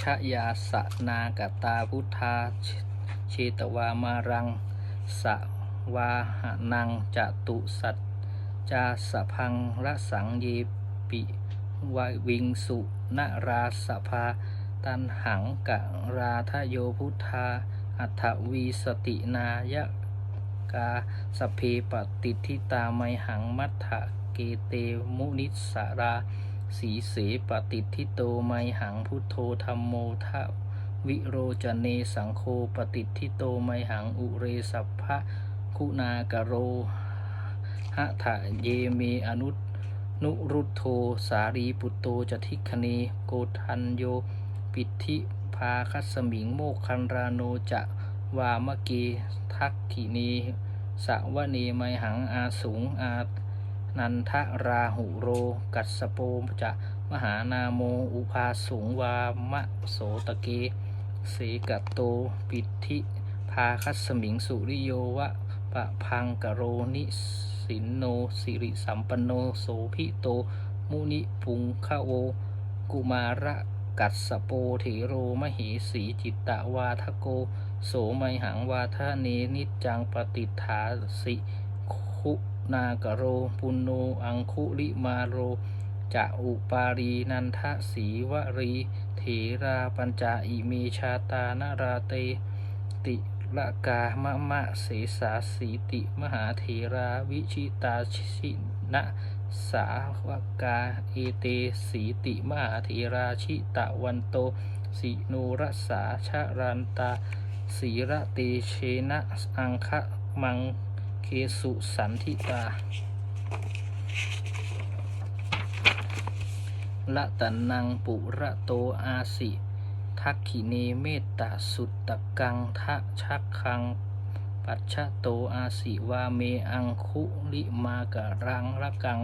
ชยาสนากตาพุทธาเชตวามารังสวาหนังจตุสัจจาสพังระสังเยปิววิงสุนราสภา ตันหังกะราทโยพุทธา อัฏฐวีสตินายกาสเพปฏิทิตาไมหังมัทธะเกเตมุนิสสารา สีเสปฏิทิโตไมหังพุทโธธรรมโมทะวิโรจเนสังโฆปฏิทิโตไมหังอุเรสัพพะคุณากโรหะถะเยเมอนุตนุรุตโธสารีปุตโตจทิคเนโกทันโยปิธิพาคัสมิงโมคันราโนจะวามะเกทักขิเนสะวะเนไมหังอาสูงอา นันทราหุโร กัสโปจะมหานาโม อุภาสูงวามะโสตะเกเสกัตโต ปิธิพาคัสมิงสุริโยวะปะพังกโรนิสินโนสิริสัมปันโนโสพิโต มุนิปุงคะโว กุมาระกัสโปเถโรมเหสีจิตตวาทโก โสไมหังวาทะเนนิจจังปฏิฐาสิคุ นากโร ปุณโนอังคุลิมาโรจะอุปารีนันทสีวรีเถราปัญจาอิเมชาตานาราเต ติละกามะมะเสสาสีติมหาเถราวิชิตาชินะสาวกาเอเตสีติมหาเถราชิตะวันโตสิโนรสาชารันตาสีระเตเชนะอังคะมัง เคสุสันทิตาละตันนังปุระโตอาสิ ทักขิเนเมตตาสุตตะกังทะชักคัง ปัจฉโตอาสิวาเมอังคุลิมากะรังระกัง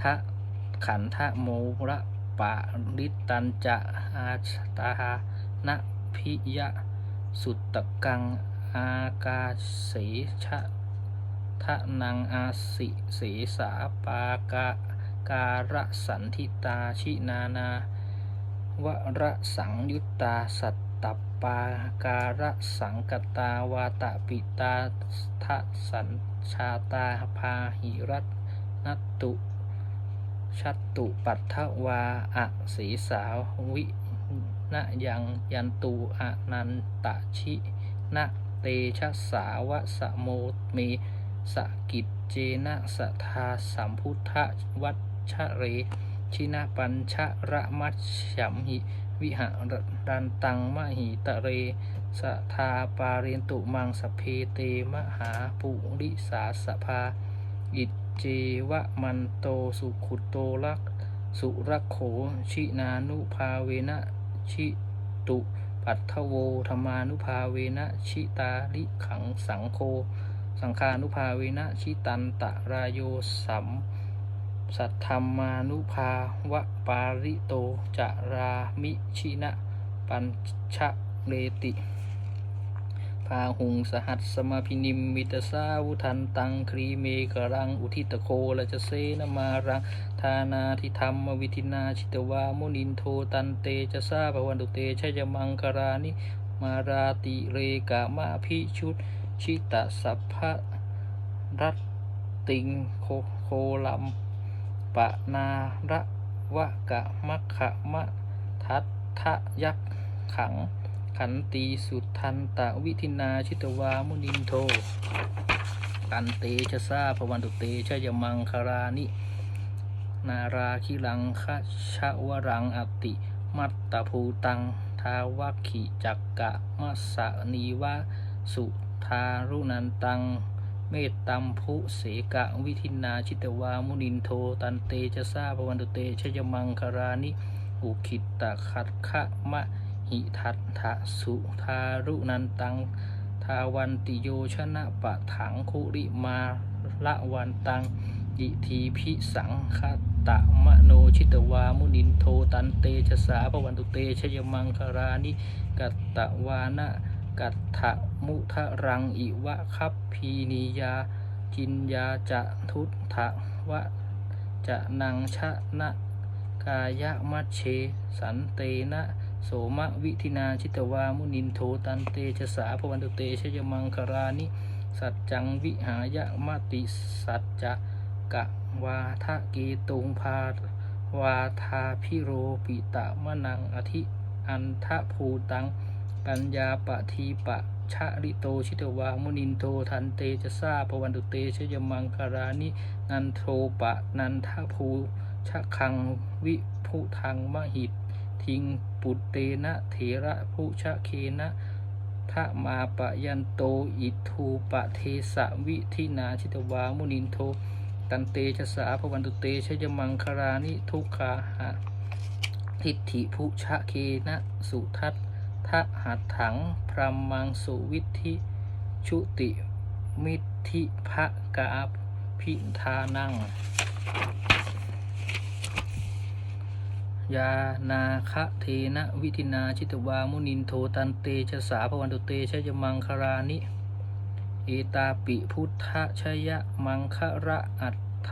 ทะขันทะโมระปะริตันจะอาชตานะพิยะ สุตตะกัง อากาเสชะ ทะนังอาสิเสสาปากาการะสันทิตาชินานาวระสังยุตตาสัตตปาการะสังกตาวาตปิตาทะสัญชาตาพาหิรัตนตุชัตตุปัทถวาอะสีสาวินะยังยันตูอนันตชินะเตชะสาวะสะโมเม สกิจเจนะสทาสัมพุทธวัชเร ชินะปัญชะระมัชฉัมหิ วิหารดันตังมหิตะเรสทาปาเรนตุมังสเพเตมหาปุริสาสภา อิจเจวะมันโตสุขุโตลักสุรโขชินานุภาเวนะชิตุปัทโวธรรมานุภาเวนะชิตาลิขังสังโฆ สังฆานุภาเวนะชิตันตะรายโยสัม สัทธรรมานุภาวะปาริโตจารามิชินะ ปัญชะเลติพาหุงสหัสสมาพินิมมิตสาวุทันตังครีเมกรังอุทิตโคละจะเสนมารังทานาทิธรรมวิธินาชิตวามุนินโทตันเตจะซาภวันตุเตชยมังคารานิมาราติเรกามาพิชุด ชิตะสัพพะรัตติงโคโคลัมปะนาระวะกะมะขะมะทัตทะยักขัง ขันตีสุทันตะวิธินาชิตวามุนินโทตันเตชะซาภวันตุเตชยมังคารานิ นาราคิลังคะชะวรังอติ มัตตภูตัง ทาวัคขิจักกะมัสสะนีวะสุ ทารุนันตัง เมตตัมพุเสกะวิธินาชิตวามุนินโท ตันเตจะซาภวันตุเตชยมังคารานิอุคิตตะขัดขะมะหิทัตถะสุทารุนันตัง ทาวันติโยชนะปะถังคุริมาละวันตังยิทีพิสังคตะมโนชิตวามุนินโทตันเตชะสาปวันตุเตชยมังคารานิกัตตะวานะ กัตถะมุทะรังอิวะคัพพีนิยาจินยาจะทุตถะวะจะนังชะนะกายะมัชเช สันเตนะโสมะวิธินาชิตวามุนินโทตันเตชะสาพวันตุเตชยมังคารานิ สัจจังวิหายะมติสัจจะกะวาทะเกตุงพาวาทาพิโรปิตะมะนังอธิอันทะภูตัง ปัญญาปะทีปะชะริโตชิตวามุนินโททันเตจะซาพวันตุเตชยมังคารานินันโทปะนันทภูชะคังวิพุทังมหิต ทิงปุตเตนะเถระภูชะเคนะทะมาปะยันโตอิทูปะเทสะวิทินาชิตวามุนินโทตันเตชะสาพวันตุเตชยมังคารานิทุกขาหะทิฏฐิภุชะเคนะสุทัต ทะหัตถัง พรหมังสุวิธิชุติมิธิภะกาพิธานัง ยานาคะเทนะวิธินาชิตวามุนินโทตันเตชะสาพวันตุเตชยมังคารานิ เอตาปิพุทธชยมังคระอัฏฐ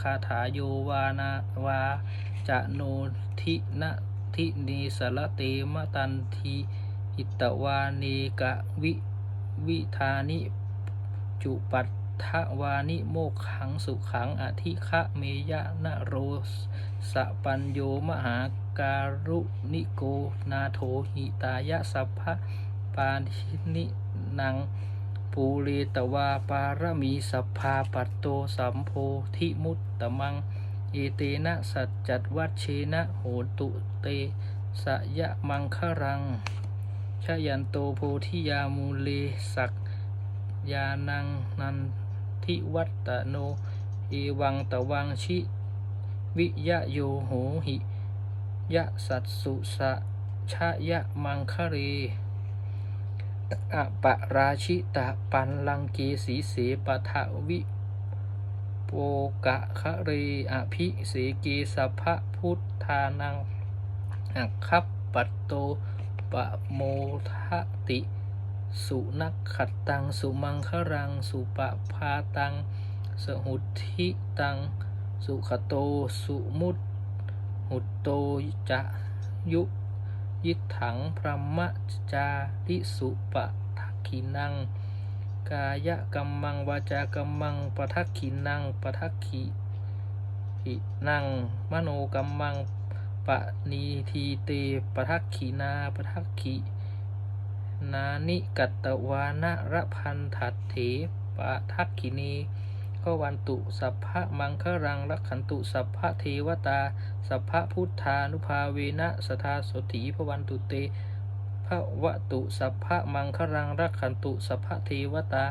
คาถาโยวานาวาจะโนทินะ ทินีสารเตมะตันทีอิตวาเนกะวิวิธานิ จุปัตถวานิโมขังสุขังอธิคะเมยะนะโรสะปัญโยมหาการุนิโกนาโถหิตายะสัพพะปาทินินังปูเรตวาปารมีสัพพาปัตโตสัมโพธิมุตตมัง อเตนะสัจจัดวัชเชนะโหตุเตสยะมังครัง ชยันโตโพธิยามูเลสักยานังนันทิวัตตโนเอวังตะวังชิ วิยะโยโหหิยะสัตสุสะชะยะมังคะเรอะปะราชิตะปันลังเกสีเสปะทะวิ โปกะคะเรอภิสเกสัพพะพุทธานังอักคับปัตโตปะโมทะติ สุนักขัดตัง สุมังครัง สุปะพาตัง สหุทิตัง สุขโต สุมุตหุตโตจะยุยิถังพระมะจาริสุปะทักขินัง กายกัมมังวาจากัมมังปะทักขินังปะทักขิอินังมโนกัมมังปะนีทีเตปะทักขินาปะทักขินานิกัตตวานะระพันถัดเถปะทักขินีก็วันตุสัพพะมังครังรักขันตุสัพพะเทวตา สัพพะพุทธานุภาเวนะสทาสถีพวันตุเต พระวตุสัพพะมังครังรักขันตุสัพพะเทวตา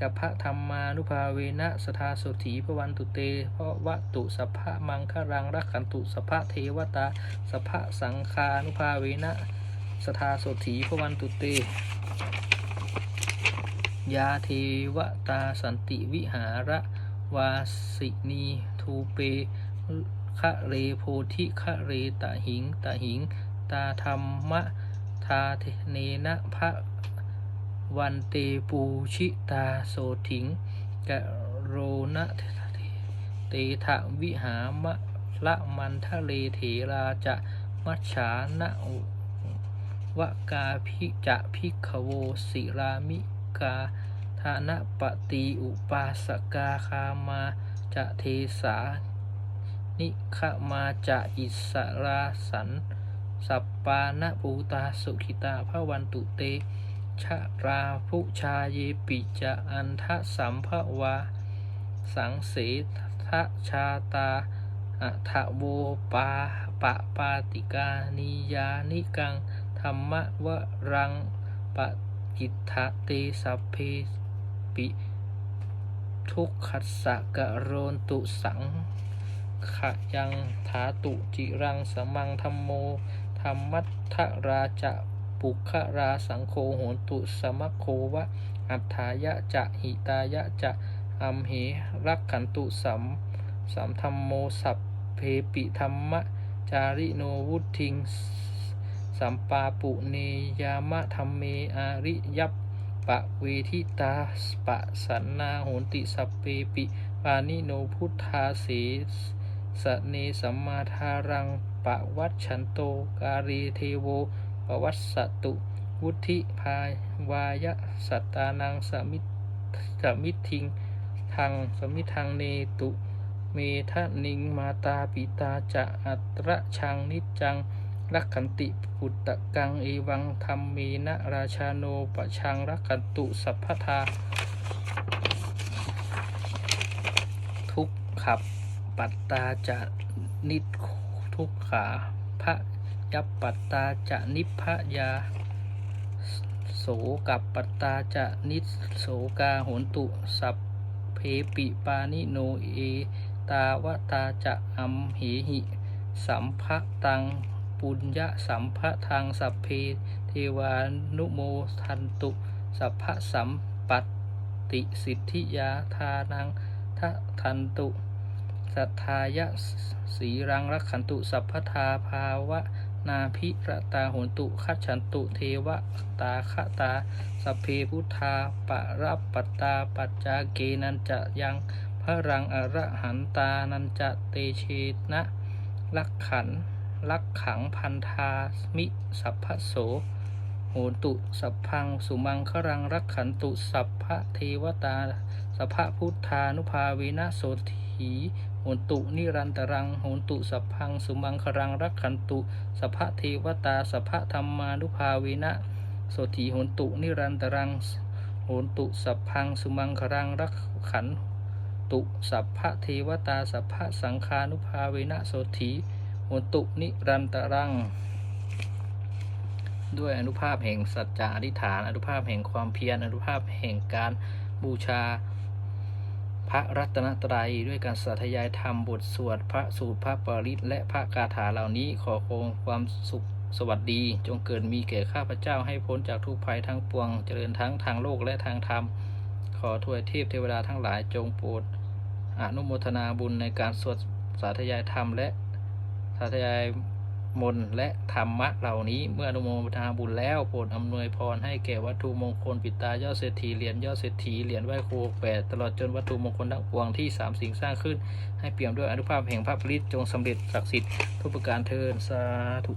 กับพระธรรมานุภาเวนะสทาโสถีพวันตุเตพระวตุสัพพะมังครังรักขันตุสัพพะเทวตาสัพพะสังฆานุภาเวนะสทาโสถีพวันตุเตยาเทวตาสันติวิหาระวาสินีทูเปคะเรโพธิคะเรตะหิงตะหิง ตาธรรมะ ทาเนนะพระวันเตปูชิตาโสถิงกะโรนะเตทะวิหามะละมันทะเลเถราจะมัจฉานะวะกาพิจะพิขโวสิรามิกาธานะปฏิอุปาสกาคามาจะเทสานิขมาจะอิสราสัน สัปปานะปูตาสุขิตาพระวันตุเต ชะราภุชาเยปิจะอันทะสัมภวา สังเสทะชาตาอัทโวปาปะปาติกานิยานิกัง ธรรมวรังปะกิทะเตสัพเพปิ ทุกขัสสะกะโรนตุสังขะยังถาตุจิรังสมังธรรมโม ธรรมัทราจะปุคราสังโฆโหตุสมโควะ อัฏฐายะจะหิตายะจะอัมเหรักขันตุสัมสัมธรรมโมสัพเพปิธรรมะ จาริโนวุทิง สัมปาปุเนยามะธรรมเมอาริยัปปะเวทิตาปะสันนาโหติสัพเปปิปานิโนพุทธาเสสเนสัมมาทารัง ปะวัชชันโต การีเทโวปวัสสตุ วุธิพาวายะสัตตานังสมิสมิทิงทางสมิทังเนตุ เมทะนิงมาตาปิตาจะอัตระชังนิจจังรักขันติปุตตะกังเอวังธรรมเมนะราชาโนปะชังรักขันตุสัพพทาทุกขับปัตตาจะนิ ทุกขาพระยับปัตตาจะนิพพยาโสกับปัตตาจะนิโสกาโหนตุสัพเพปิปานิโนเอ ตาวตาจะอัมเหหิ สัมภะตังปุญญะสัมภะทางสัพเพ เทวานุโมทันตุ สัพพะสัมปัตติสิทธิยาทานังทะทันตุ สัทธายะสีรังรักขันตุสัพพทาภาวะนาภิระตาหนตุคัจฉันตุเทวตาคตาสเพพุทธาปะรับปตาปัจจาเกนันจะยังพระรังอระหันตานันจะเตเชนะลักขันลักขังพันธามิสัพพโสโหตุสัพพังสุมังครังรักขันตุสัพพเทวตา สัพพะพุทธานุภาเวนะโสถีโหตุนิรันตรังโหตุสัพพังสุมังครังรักขันตุสัพพะเทวตาสัพพะธรรมานุภาเวนะโสถีโหตุนิรันตรังโหตุสัพพังสุมังครังรักขันตุสัพพะเทวตาสัพพะสังฆานุภาเวนะโสถีโหตุนิรันตรังด้วยอนุภาพแห่งสัจจะอธิษฐานอนุภาพแห่งความเพียรอนุภาพแห่งการบูชา พระรัตนตรัยด้วยการสาธยายธรรมบทสวดพระสูตรพระปริตและพระคาถาเหล่านี้ขอคงความสุขสวัสดี จงเกิดมีแก่ข้าพเจ้าให้พ้นจากทุกภัยทั้งปวง เจริญทั้งทางโลกและทางธรรม ขอถวยเทพเทวดาทั้งหลายจงโปรดอนุโมทนาบุญในการสวดสาธยายธรรมและสาธยาย มนต์และธรรมะเหล่านี้เมื่ออนุโมทนาบุญแล้วโปรดอำนวยพรให้แก่วัตถุมงคลปิตายอดเศรษฐีเหรียญยอดเศรษฐีเหรียญไหว้ครูแปดตลอดจนวัตถุมงคลทั้งปวงที่สามสิ่งสร้างขึ้น ให้เปี่ยมด้วยอนุภาพแห่งพระปริตจงสำเร็จศักดิ์สิทธิ์ทุกประการเทินสาธุ